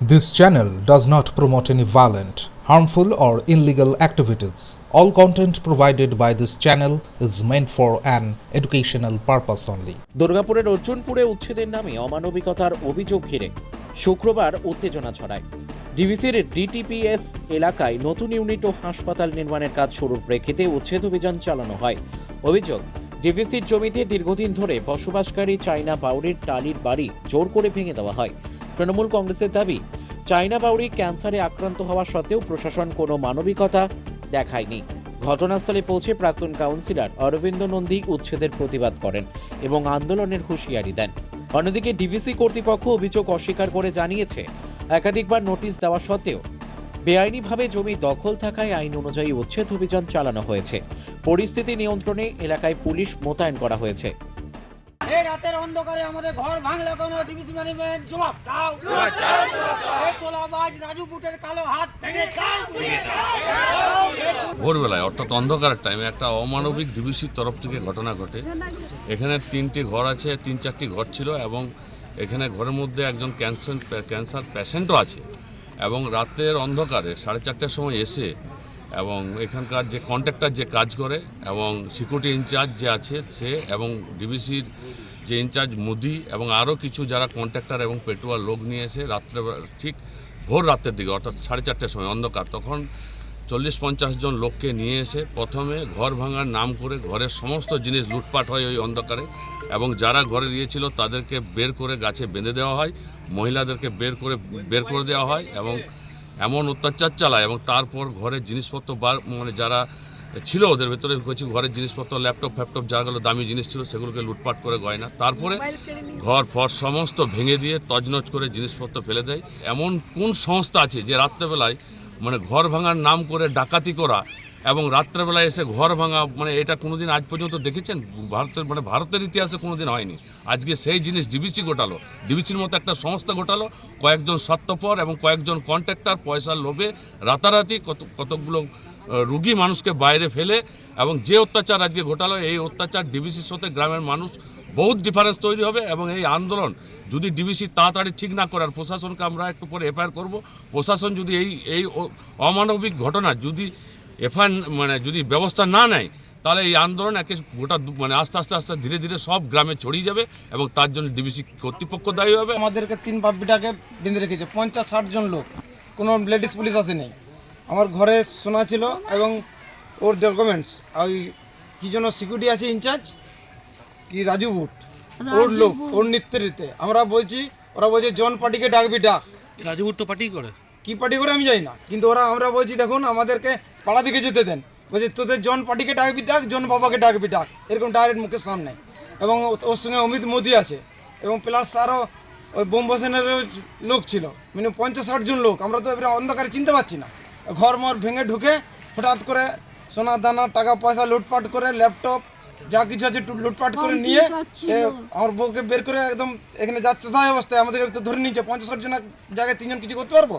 This channel does not promote any violent, harmful, or illegal activities. All content provided by this channel is meant for an educational purpose only. দুর্গাপুরের অর্জুনপুরে উচ্ছেদের নামে অমানবিকতার অভিযোগ ঘিরে শুক্রবার উত্তেজনা ছড়ায় ডিভিসির ডিটিপিএস এলাকায় নতুন ইউনিট ও হাসপাতাল নির্মাণের কাজ শুরুর প্রেক্ষিতে উচ্ছেদ অভিযান চালানো হয় অভিযোগ ডিভিসির জমিতে দীর্ঘদিন ধরে বসবাসকারী চাইনা বাউরির টালির বাড়ি জোর করে ভেঙে দেওয়া হয় তৃণমূল কংগ্রেসের দাবি চাইনা বাউরি ক্যান্সারে আক্রান্ত হওয়া সত্ত্বেও প্রশাসন কোনো মানবিকতা দেখায়নি। ঘটনাস্থলে পৌঁছে প্রাক্তন কাউন্সিলর অরবিন্দ নন্দী উচ্ছেদের প্রতিবাদ করেন এবং আন্দোলনের হুঁশিয়ারি দেন। অন্যদিকে ডিভিসি কর্তৃপক্ষ অভিযোগ অস্বীকার করে জানিয়েছে, একাধিকবার নোটিশ দেওয়া সত্ত্বেও বেআইনিভাবে জমি দখল থাকায় আইন অনুযায়ী উচ্ছেদ অভিযান চালানো হয়েছে। পরিস্থিতি নিয়ন্ত্রণে এলাকায় পুলিশ মোতায়েন করা হয়েছে। এই রাতের অন্ধকারে আমাদের ঘর ভাঙলে কোনো? ডিভিসি ম্যানেজমেন্ট জবাব দাও। এই তোলাবাজ রাজু বুটের কালো হাত ভেঙে দাও। ভোরবেলায় অর্থাৎ অন্ধকারের টাইমে একটা অমানবিক ডিবিসির তরফ থেকে ঘটনা ঘটে। এখানে তিনটি ঘর আছে তিন চারটি ঘর ছিল এবং এখানে ঘরের মধ্যে একজন ক্যান্সার ক্যান্সার পেশেন্টও আছে। এবং রাতের অন্ধকারে সাড়ে চারটার সময় এসে এবং এখানকার যে কন্ট্রাক্টর যে কাজ করে এবং সিকিউরিটি ইনচার্জ যে আছে সে এবং ডিবিসির যে ইনচার্জ মোদি এবং আরও কিছু যারা কন্ট্রাক্টর এবং পেটুয়ার লোক নিয়ে এসে রাত্রে ঠিক ভোর রাতের দিকে, অর্থাৎ সাড়ে চারটের সময় অন্ধকার, তখন চল্লিশ পঞ্চাশ জন লোককে নিয়ে এসে প্রথমে ঘর ভাঙার নাম করে ঘরের সমস্ত জিনিস লুটপাট হয় ওই অন্ধকারে এবং যারা ঘরে দিয়েছিল তাদেরকে বের করে গাছে বেঁধে দেওয়া হয়, মহিলাদেরকে বের করে বের করে দেওয়া হয় এবং এমন অত্যাচার চালায় এবং তারপর ঘরের জিনিসপত্র বার মানে যারা ছিল ওদের ভেতরে কিছু ঘরের জিনিসপত্র ল্যাপটপ ফ্যাপটপ যাগুলো দামি জিনিস ছিল সেগুলোকে লুটপাট করে গয়না। তারপরে ঘর ফর সমস্ত ভেঙে দিয়ে তজনজ করে জিনিসপত্র ফেলে দেয়। এমন কোন সংস্থা আছে যে রাত্রেবেলায় মানে ঘর ভাঙার নাম করে ডাকাতি করা এবং রাত্রেবেলায় এসে ঘর ভাঙা মানে এটা কোনোদিন আজ পর্যন্ত দেখেছেন? ভারতের মানে ভারতের ইতিহাসে কোনোদিন হয়নি। আজকে সেই জিনিস ডিবিসি ঘটালো ডিবিসির মতো একটা সংস্থা ঘটালো কয়েকজন স্বার্থপর এবং কয়েকজন কন্ট্রাক্টর পয়সার লোভে রাতারাতি কত, কতকগুলো রুগী মানুষকে বাইরে ফেলে এবং যে অত্যাচার আজকে ঘটালো, এই অত্যাচার ডিবিসির সাথে গ্রামের মানুষ বহুত ডিফারেন্স তৈরি হবে এবং এই আন্দোলন যদি ডিবিসি তাড়াতাড়ি ঠিক না করার, প্রশাসনকে আমরা একটু পরে এফআইআর করব। প্রশাসন যদি এই এই অমানবিক ঘটনা যদি এফআইআর মানে যদি ব্যবস্থা না নেয় তাহলে এই আন্দোলন একে গোটা মানে আস্তে আস্তে আস্তে ধীরে ধীরে সব গ্রামে ছড়িয়ে যাবে এবং তার জন্য ডিবিসি কর্তৃপক্ষ দায়ী হবে। আমাদেরকে তিন বাপ্পিটাকে বেঁধে রেখেছে পঞ্চাশ ষাট জন লোক। কোনো লেডিস পুলিশ আসেনি। আমার ঘরে শোনা ছিল এবং ওর ডকুমেন্টস ওই কি জন্য সিকিউরিটি আছে ইনচার্জ কি রাজু বুট ওর লোক ওর নেতৃত্বে। আমরা বলছি ওরা বলছে জন পার্টিকে ডাকবি ডাক। রাজুপুর তো পার্টি করে। কি পার্টি করে আমি জানি না। কিন্তু ওরা আমরা বলছি দেখুন আমাদেরকে পাড়া দিকে যেতে দেন। বলছি তোদের জন পার্টিকে ডাকবি ডাক জন বাবাকে ডাকবি ডাক। এরকম ডাইরেক্ট মুখের সামনে। এবং ওর সঙ্গে অমিত মোদি আছে। এবং প্লাস আরও ওই বোমবাসেনের লোক ছিল। মানে পঞ্চাশ ষাট জন লোক। আমরা তো এবারে অন্ধকারে চিনতে পারছি না। ঘর মর ভেঙে ঢুকে হঠাৎ করে সোনা দানা টাকা পয়সা লুটপাট করে ল্যাপটপ যা কিছু আছে লুটপাট করে নিয়ে আমার বউকে বের করে একদম এখানে যাচ্ছে তাই অবস্থায়। আমাদের তো ধরে নিয়েছে পঞ্চাশ ষাট জন এক জায়গায় তিনজন কিছু করতে পারব?